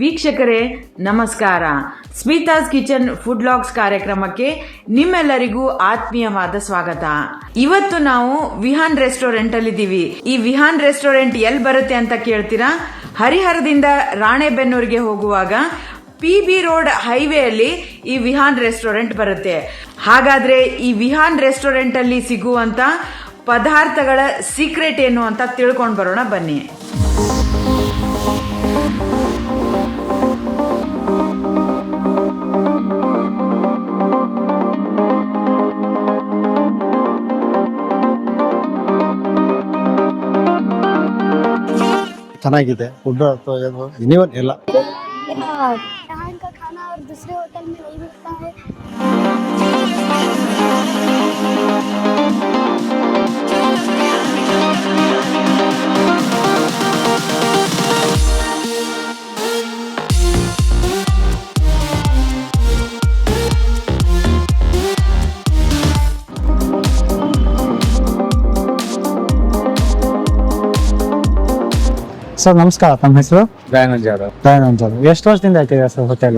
ವೀಕ್ಷಕರೇ, ನಮಸ್ಕಾರ. Smitha's kitchen food logs ಕಾರ್ಯಕ್ರಮಕ್ಕೆ ನಿಮ್ಮೆಲ್ಲರಿಗೂ ಆತ್ಮೀಯವಾದ ಸ್ವಾಗತ. ಇವತ್ತು ನಾವು ವಿಹಾನ್ ರೆಸ್ಟೋರೆಂಟ್ ಅಲ್ಲಿ ಇದ್ದೀವಿ ಈ ವಿಹಾನ್ ರೆಸ್ಟೋರೆಂಟ್ ಎಲ್ಲಿ ಬರುತ್ತೆ ಅಂತ ಕೇಳ್ತೀರಾ? ಹರಿಹರದಿಂದ ರಾಣೆಬೆನ್ನೂರಿಗೆ ಹೋಗುವಾಗ ಪಿ ಬಿ ರೋಡ್ ಹೈವೇಯಲ್ಲಿ ಈ ವಿಹಾನ್ ರೆಸ್ಟೋರೆಂಟ್ ಬರುತ್ತೆ. ಹಾಗಾದ್ರೆ ಈ ವಿಹಾನ್ ರೆಸ್ಟೋರೆಂಟ್ ಅಲ್ಲಿ ಸಿಗುವಂತ ಪದಾರ್ಥಗಳ ಸೀಕ್ರೆಟ್ ಏನು ಅಂತ ತಿಳ್ಕೊಂಡು ಬರೋಣ ಬನ್ನಿ. ಚೆನ್ನಾಗಿದೆ ಫುಡ್ ಅಥವಾ ಏನು ಎನಿವನ್ ಎಲ್ಲ यहाँ यहाँ का खाना और दूसरे होटल में नहीं मिलता है ಸರ್ ನಮಸ್ಕಾರ ತಮ್ಮ ಹೆಸರು? ದಯಾನಂದ್ ಜಾಧವ್. ದಯಾನಂದ್ ಎಷ್ಟು ವರ್ಷದಿಂದ ಆಯ್ತಿದೆ ಸರ್ ಹೋಟೆಲ್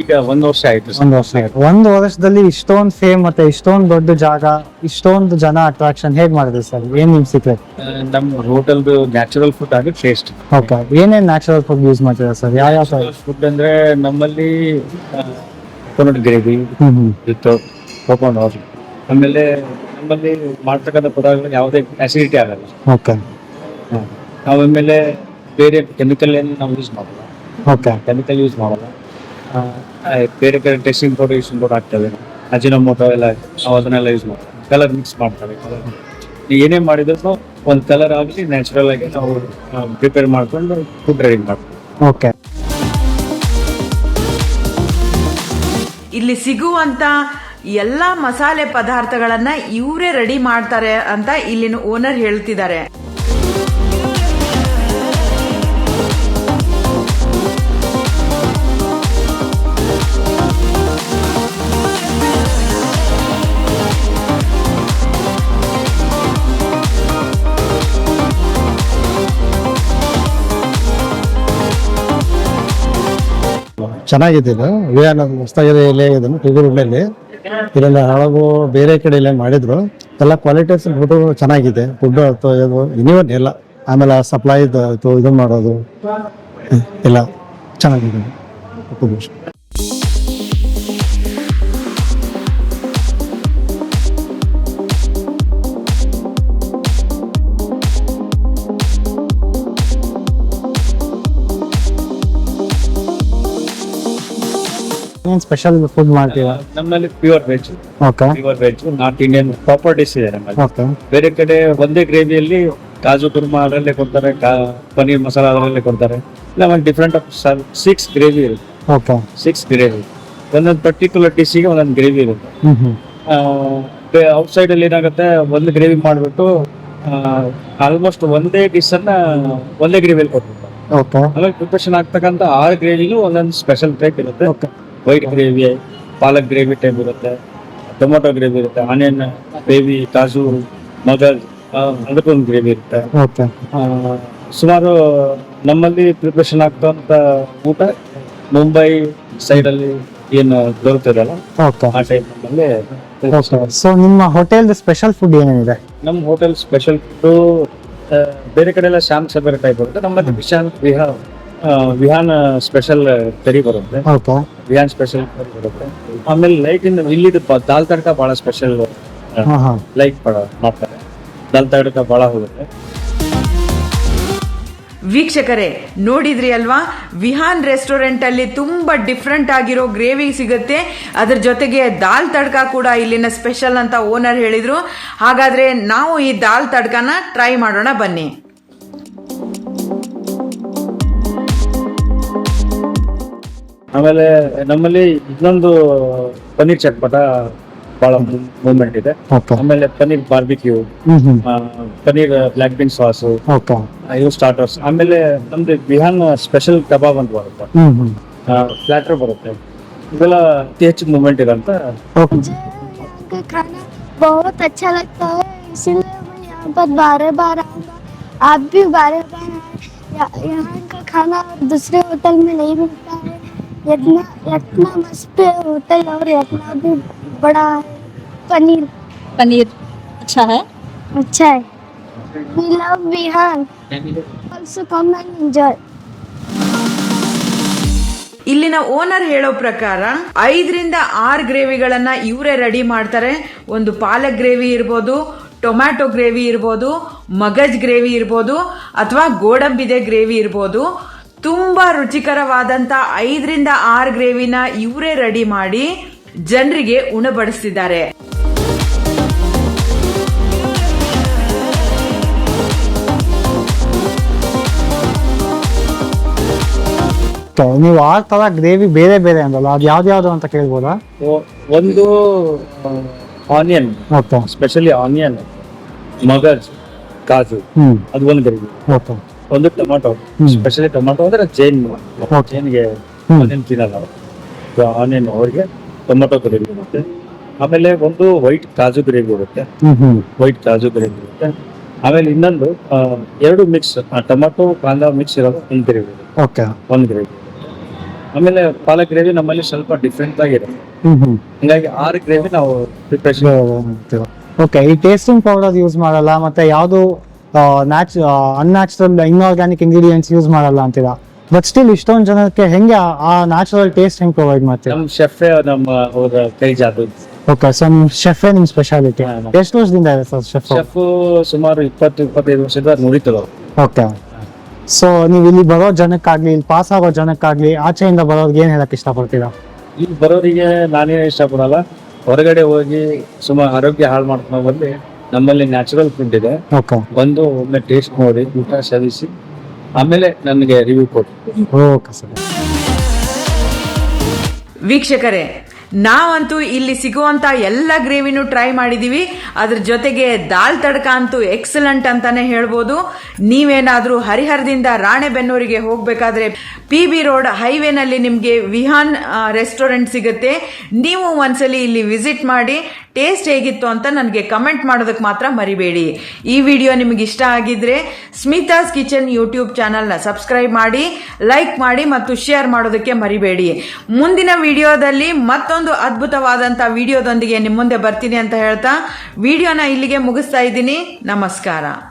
ಈಗ ಒಂದ್ ವರ್ಷ ಆಯ್ತು ಒಂದ್ ವರ್ಷ ಆಯ್ತು. ಒಂದು ವರ್ಷದಲ್ಲಿ ಇಷ್ಟೊಂದು ಫೇಮ್ ಮತ್ತೆ ಇಷ್ಟೊಂದು ದೊಡ್ಡ ಜಾಗ ಇಷ್ಟೊಂದು ಜನ ಅಟ್ರಾಕ್ಷನ್ ಹೇಗ್ ಮಾಡಿದ್ರಿ ಸರ್? ಏನ್ ನಿಮ್ ಸೀಕ್ರೆಟ್ ಆ, ನಮ್ಮ ಹೋಟೆಲ್ದು ನ್ಯಾಚುರಲ್ ಫುಡ್ ಆಗಿ ಟೇಸ್ಟ್ ಓಕೆ ಏನೇನ್ ನ್ಯಾಚುರಲ್ ಫುಡ್ ಯೂಸ್ ಮಾಡ್ತೀರಾ ಸರ್? ಯಾವ ಯಾವ ಫುಡ್ ಅಂದ್ರೆ ನಮ್ಮಲ್ಲಿ ಕೊನಟ್ ಗ್ರೇವಿ ಆಮೇಲೆ ನಮ್ಮಲ್ಲಿ ಮಾಡ್ತಕ್ಕಂಥ ಪದಾರ್ಥಗಳು ಯಾವುದೇ ಅಸಿಡಿಟಿ ಆಗಲ್ಲ. ಓಕೆ. ನಾವು ಆಮೇಲೆ ಬೇರೆ ಕೆಮಿಕಲ್ ಏನು ನಾವು ಯೂಸ್ ಮಾಡಲ್ಲ. ಓಕೆ ಕೆಮಿಕಲ್ ಯೂಸ್ ಮಾಡಲ್ಲ. ಆ, ಆ, ಬೇರೆ ಬೇರೆ ಟೆಸ್ಟಿಂಗ್ ಪೌಡರ್ ಯೂಸ್ ಕೂಡ ಆಗ್ತವೆ ಅಜಿನೋಮೋಟೊ ಎಲ್ಲ ನಾವು ಅದನ್ನೆಲ್ಲ ಯೂಸ್ ಮಾಡ್ತೀವಿ. ಕಲರ್ ಮಿಕ್ಸ್ ಮಾಡ್ತಾರೆ ಕಲರ್ ಏನೇ ಮಾಡಿದ್ರು ಒಂದು ಕಲರ್ ಆಗಲಿ ನ್ಯಾಚುರಲ್ ಆಗಿ ನಾವು ಪ್ರಿಪೇರ್ ಮಾಡ್ಕೊಂಡು ಫುಡ್ ರೆಡಿ ಮಾಡ್ತೀವಿ. ಓಕೆ ಇಲ್ಲಿ ಸಿಗುವಂತ ಎಲ್ಲ ಮಸಾಲೆ ಪದಾರ್ಥಗಳನ್ನ ಇವರೇ ರೆಡಿ ಮಾಡ್ತಾರೆ ಅಂತ ಇಲ್ಲಿನ ಓನರ್ ಹೇಳ್ತಿದ್ದಾರೆ. ಚೆನ್ನಾಗಿದೆ ಇದು. ವಿಯಾನ ಹೊಸದಾಗಿದೆ ಇದೆ ಇದನ್ನು ಟಿಗುರುಳ್ಳಿ ಇದೆಲ್ಲ ಹಳಗು ಬೇರೆ ಕಡೆ ಎಲ್ಲ ಮಾಡಿದ್ರು. ಎಲ್ಲ ಕ್ವಾಲಿಟೀಸ್ ಫುಡ್ ಚೆನ್ನಾಗಿದೆ. ಫುಡ್ ಇದು ಇಲ್ಲ. ಎಲ್ಲ ಆಮೇಲೆ ಸಪ್ಲೈ ಇದು ಇದು ಮಾಡೋದು, ಎಲ್ಲ ಚೆನ್ನಾಗಿದೆ. ಏನ್ ಸ್ಪೆಷಲ್ ಫುಡ್ ಮಾಡ್ತೀರಾ? ನಮ್ಮಲ್ಲಿ pure veg okay pure veg north Indian properties ಇದೆ ನಮ್ಮಲ್ಲಿ. ಓಕೆ ಬೇರೆ ಕಡೆ ಒಂದೇ ಗ್ರೇವಿಯಲ್ಲಿ ಕಾಜು ಕುರ್ಮ ಅದರಲ್ಲೇ ಕೊಡ್ತಾರೆ ಪನೀರ್ ಮಸಾಲ ಅದರಲ್ಲೇ ಕೊಡ್ತಾರೆ. ಇಲ್ಲ ಒಂದು ಡಿಫ್ರೆಂಟ್ ಆಫ್ ಸಿಕ್ಸ್ ಗ್ರೇವಿ ಇರುತ್ತೆ. ಓಕೆ ಸಿಕ್ಸ್ ಗ್ರೇವಿ ಒಂದೊಂದು ಪರ್ಟಿಕ್ಯುಲರ್ ಡಿಶ್ಗೆ ಒಂದೊಂದು ಗ್ರೇವಿ ಇರುತ್ತೆ. ಔಟ್ಸೈಡ್ ಅಲ್ಲಿ ಏನಾಗುತ್ತೆ ಒಂದು ಗ್ರೇವಿ ಮಾಡಿಬಿಟ್ಟು ಆಲ್ಮೋಸ್ಟ್ ಒಂದೇ ಡಿಸ್ ಅನ್ನ ಒಂದೇ ಗ್ರೇವಿಯಲ್ಲಿ ಕೊಟ್ಬಿಡ್ತಾರೆ ಓಕೆ ಆಮೇಲೆ ಪ್ರಿಪರೇಷನ್ ಆಗ್ತಕ್ಕಂಥ ಆರು ಗ್ರೇವಿಗೂ ಒಂದೊಂದು ಸ್ಪೆಷಲ್ ಟೈಪ್ ಇರುತ್ತೆ. Okay white gravy palak gravy type ಇರುತ್ತೆ ಟೊಮೊಟೊ ಗ್ರೇವಿ ಇರುತ್ತೆ ಆನಿಯನ್ ಗ್ರೇವಿ ಕಾಜು ಮಗಜ್ ಅದಕ್ಕೊಂದು ಗ್ರೇವಿ ಇರುತ್ತೆ. ಸುಮಾರು ನಮ್ಮಲ್ಲಿ ಪ್ರಿಪ್ರೇಷನ್ ಆಗ್ತಂತ ಊಟ ಮುಂಬೈ ಸೈಡ್ ಅಲ್ಲಿ ಏನು ದೊರೆತಿರಲ್ಲ ಓಕೆ. ಆ ಸೊ ನಿಮ್ಮ ಹೋಟೆಲ್ ಸ್ಪೆಷಲ್ ಫುಡ್ ಏನೇನಿದೆ? ನಮ್ಮ ಹೋಟೆಲ್ ಸ್ಪೆಷಲ್ ಫುಡ್ ಬೇರೆ ಕಡೆ ಎಲ್ಲ ಶ್ಯಾಮ್ ಸಬರ್ ಟೈಪ್ ಇರುತ್ತೆ ನಮ್ಮಲ್ಲಿ ವಿಶಾಲ್ ವಿಹಾನ್ ಆ, ವಿಹಾನ್ ಸ್ಪೆಷಲ್ ಕರಿ ಬರುತ್ತೆ. ಓಕೆ ವಿಹಾನ್ ಸ್ಪೆಷಲ್ ಕರಿ ಬರುತ್ತೆ. ಆಮೇಲೆ ಲೈಟ್ ಇಂದ ಇಲ್ಲಿ ಬ- ದಾಲ್ ತಡ್ಕ ಬಹಳ ಸ್ಪೆಷಲ್ ಲೈಟ್ ಮಾಡ್ತಾರೆ. ದಾಲ್ ತಡ್ಕ ಬಹಳ ಹೋಗುತ್ತೆ. ವೀಕ್ಷಕರೇ ನೋಡಿದ್ರಿ ಅಲ್ವಾ? ವಿಹಾನ್ ರೆಸ್ಟೋರೆಂಟ್ ಅಲ್ಲಿ ತುಂಬಾ ಡಿಫ್ರೆಂಟ್ ಆಗಿರೋ ಗ್ರೇವಿ ಸಿಗುತ್ತೆ. ಅದ್ರ ಜೊತೆಗೆ ದಾಲ್ ತಡ್ಕ ಕೂಡ ಇಲ್ಲಿನ ಸ್ಪೆಷಲ್ ಅಂತ ಓನರ್ ಹೇಳಿದ್ರು. ಹಾಗಾದ್ರೆ ನಾವು ಈ ದಾಲ್ ತಡ್ಕನ ಟ್ರೈ ಮಾಡೋಣ ಬನ್ನಿ. ಆಮೇಲೆ ನಮ್ಮಲ್ಲಿ ಇನ್ನೊಂದು ಪನ್ನೀರ್ ಚಟ್ಪಟ ಬಹಳ ಮೂವ್ಮೆಂಟ್ ಇದೆ ಓಕೆ ಆಮೇಲೆ paneer barbecue hmm hmm paneer black bean sauce okay ಇವು ಸ್ಟಾರ್ಟರ್ಸ್ ಆಮೇಲೆ ನಮ್ದು ವಿಹಾನ್ ಸ್ಪೆಷಲ್ ಕಬಾಬ್ ಅಂತ ಬರುತ್ತೆ ಹ್ಮ್ ಹ್ಮ್ ಫ್ಲಾಟರ್ ಬರುತ್ತೆ ಇವೆಲ್ಲ ಅತಿ ಹೆಚ್ಚು ಮೂವ್ಮೆಂಟ್ ಇರೋಂಥ ಓಕೆ मुझे यहाँ का खाना बहुत अच्छा लगता है इसीलिए मैं यहाँ पर बार बार आऊँगा आप भी बार बार आए या- यहाँ का का खाना और दूसरे होटल में नहीं मिलता है इतना इतना मस्त होटल और इतना भी बड़ा है पनीर पनीर अच्छा है अच्छा है we love Bihar also come and enjoy ಇಲ್ಲಿನ ಓನರ್ ಹೇಳೋ ಪ್ರಕಾರ ಐದರಿಂದ ಆರು ಗ್ರೇವಿಗಳನ್ನ ಇವರೇ ರೆಡಿ ಮಾಡ್ತಾರೆ ಒಂದು ಪಾಲಕ್ ಗ್ರೇವಿ ಇರ್ಬೋದು ಟೊಮ್ಯಾಟೊ ಗ್ರೇವಿ ಇರ್ಬೋದು ಮಗಜ್ ಗ್ರೇವಿ ಇರ್ಬೋದು ಅಥವಾ ಗೋಡಂಬಿದೆ ಗ್ರೇವಿ ಇರ್ಬೋದು ತುಂಬಾ ರುಚಿಕರವಾದಂತ ಐದರಿಂದ ಆರು ಗ್ರೇವಿನ ಇವರೇ ರೆಡಿ ಮಾಡಿ ಜನರಿಗೆ ಉಣಬಡಿಸ್ತಿದ್ದಾರೆ ನೀವು ಆರ್ ತರ ಗ್ರೇವಿ ಬೇರೆ ಬೇರೆ ಅಂದಲ್ಲ ಅದು ಯಾವ್ದು ಅಂತ ಕೇಳ್ಬೋದಾ? ಒಂದು ಆನಿಯನ್ ಸ್ಪೆಷಲಿ ಆನಿಯನ್ ಮಗಜ್ ಕಾಜು ಹ್ಮ್. ಅದು ಒಂದು ಗ್ರೇವಿ. ಓಕೆ. ಒಂದು ಟೊಮಾಟೊ. ಸ್ಪೆಷಲಿ ಟೊಮಾಟೊ ಅಂದ್ರೆ ಜೈನ್. ಜೈನ್ಗೆ. ಆನಿಯನ್ ತಿನ್ನಲ್ಲ ಆನಿಯನ್ ಅವ್ರಿಗೆ ಟೊಮಾಟೊ ಗ್ರೇವಿ ಬರುತ್ತೆ. ಆಮೇಲೆ ಒಂದು ವೈಟ್ ಕಾಜು ಗ್ರೇವಿ ಇರುತ್ತೆ ವೈಟ್ ಕಾಜು ಗ್ರೇವಿ ಇರುತ್ತೆ ಆಮೇಲೆ ಇನ್ನೊಂದು ಎರಡು ಮಿಕ್ಸ್ ಟೊಮಾಟೊ ಕಾಂದ ಮಿಕ್ಸ್ ಇರೋದು ಒಂದು ಗ್ರೇವಿ ಓಕೆ ಒಂದು ಗ್ರೇವಿ ಆಮೇಲೆ ಪಾಲಕ್ ಗ್ರೇವಿ ನಮ್ಮಲ್ಲಿ ಸ್ವಲ್ಪ ಡಿಫ್ರೆಂಟ್ ಆಗಿದೆ. ಹಿಂಗಾಗಿ ಆರು ಗ್ರೇವಿ ನಾವು ಪ್ರಿಪ್ರೇಷನ್ ಓಕೆ ಈ ಟೇಸ್ಟಿಂಗ್ ಪೌಡರ್ ಯೂಸ್ ಮಾಡಲ್ಲ ಮತ್ತೆ ಯಾವುದು ನ್ಯಾಚ್ ಅನ್ಯಾಚುರಲ್ ಇನ್ಆರ್ಗ್ಯಾನಿಕ್ ಇಂಗ್ರೀಡಿಯೆಂಟ್ಸ್ ಯೂಸ್ ಮಾಡಲ್ಲ ಅಂತೀರಾ. ಬಟ್ ಸ್ಟಿಲ್ ಇಷ್ಟೊಂದು ಜನಕ್ಕೆ ಹೆಂಗೆ ಆ- ನ್ಯಾಚುರಲ್ ಟೇಸ್ಟ್ ಹೆಂಗೆ ಪ್ರೊವೈಡ್ ಮಾಡ್ತೀರಾ? ನಮ್ಮ ಶೆಫ್ ನಮ್ಮ ಅವ್ರ ಕೈ ಜಾದು. ಓಕೆ ಸೊ ಶೆಫೆ ನಿಮ್ಮ ನಿಮ್ ಸ್ಪೆಷಾಲಿಟಿ. ಎಷ್ಟು ವರ್ಷದಿಂದ ಇದೆ ಸರ್ ಶೆಫ್ ಶೆಫ್ ಸುಮಾರು ಇಪ್ಪತ್ತು ಇಪ್ಪತ್ತೈದು ವರ್ಷದ ನುಡಿತದ ಓಕೆ ಸೊ ನೀವು ಇಲ್ಲಿ ಬರೋ ಜನಕ್ಕಾಗ್ಲಿ ಇಲ್ಲಿ ಪಾಸ್ ಆಗೋ ಜನಕ್ಕಾಗ್ಲಿ ಆಚೆಯಿಂದ ಬರೋರ್ಗೆ ಏನು ಹೇಳಕ್ ಇಷ್ಟಪಡ್ತೀರಾ? ಇಲ್ಲಿ ಬರೋರಿಗೆ ನಾನೇನು ಇಷ್ಟಪಡಲ್ಲ. ಹೊರಗಡೆ ಹೋಗಿ ಸುಮಾರು ಆರೋಗ್ಯ ಹಾಳು ಮಾಡ್ಕೊಂಡು ಬಂದು ನಮ್ಮಲ್ಲಿ ನ್ಯಾಚುರಲ್ ಫುಡ್ ಇದೆ. ಓಕೆ ಬಂದು ಒಮ್ಮೆ ಟೇಸ್ಟ್ ನೋಡಿ ಊಟ ಸೇವಿಸಿ ಆಮೇಲೆ ನನಗೆ ರಿವ್ಯೂ ಕೊಡಿ. Okay sir. ವೀಕ್ಷಕರೇ ನಾವಂತೂ ಇಲ್ಲಿ ಸಿಗುವಂತ ಎಲ್ಲ ಗ್ರೇವಿನೂ ಟ್ರೈ ಮಾಡಿದೀವಿ. ಅದ್ರ ಜೊತೆಗೆ ದಾಲ್ ತಡ್ಕ ಅಂತೂ ಎಕ್ಸಲೆಂಟ್ ಅಂತಾನೆ ಹೇಳ್ಬೋದು. ನೀವೇನಾದ್ರೂ ಹರಿಹರದಿಂದ ರಾಣೆಬೆನ್ನೂರಿಗೆ ಹೋಗ್ಬೇಕಾದ್ರೆ ಪಿ ಬಿ ರೋಡ್ ಹೈವೇನಲ್ಲಿ ನಿಮಗೆ ವಿಹಾನ್ ರೆಸ್ಟೋರೆಂಟ್ ಸಿಗುತ್ತೆ. ನೀವು ಒಂದ್ಸಲಿ ಇಲ್ಲಿ ವಿಸಿಟ್ ಮಾಡಿ, ಟೇಸ್ಟ್ ಹೇಗಿತ್ತು ಅಂತ ನನಗೆ ಕಮೆಂಟ್ ಮಾಡೋದಕ್ಕೆ ಮಾತ್ರ ಮರಿಬೇಡಿ. ಈ ವಿಡಿಯೋ ನಿಮಗೆ ಇಷ್ಟ ಆಗಿದ್ರೆ ಸ್ಮಿತಾಸ್ ಕಿಚನ್ ಯೂಟ್ಯೂಬ್ ಚಾನಲ್ನ ಸಬ್ಸ್ಕ್ರೈಬ್ ಮಾಡಿ, ಲೈಕ್ ಮಾಡಿ ಮತ್ತು ಶೇರ್ ಮಾಡೋದಕ್ಕೆ ಮರಿಬೇಡಿ. ಮುಂದಿನ ವಿಡಿಯೋದಲ್ಲಿ ಮತ್ತೊಂದು ಅದ್ಭುತವಾದಂಥ ವಿಡಿಯೋದೊಂದಿಗೆ ನಿಮ್ಮ ಮುಂದೆ ಬರ್ತೀನಿ ಅಂತ ಹೇಳ್ತಾ ವಿಡಿಯೋನ ಇಲ್ಲಿಗೆ ಮುಗಿಸ್ತಾ ಇದ್ದೀನಿ. ನಮಸ್ಕಾರ.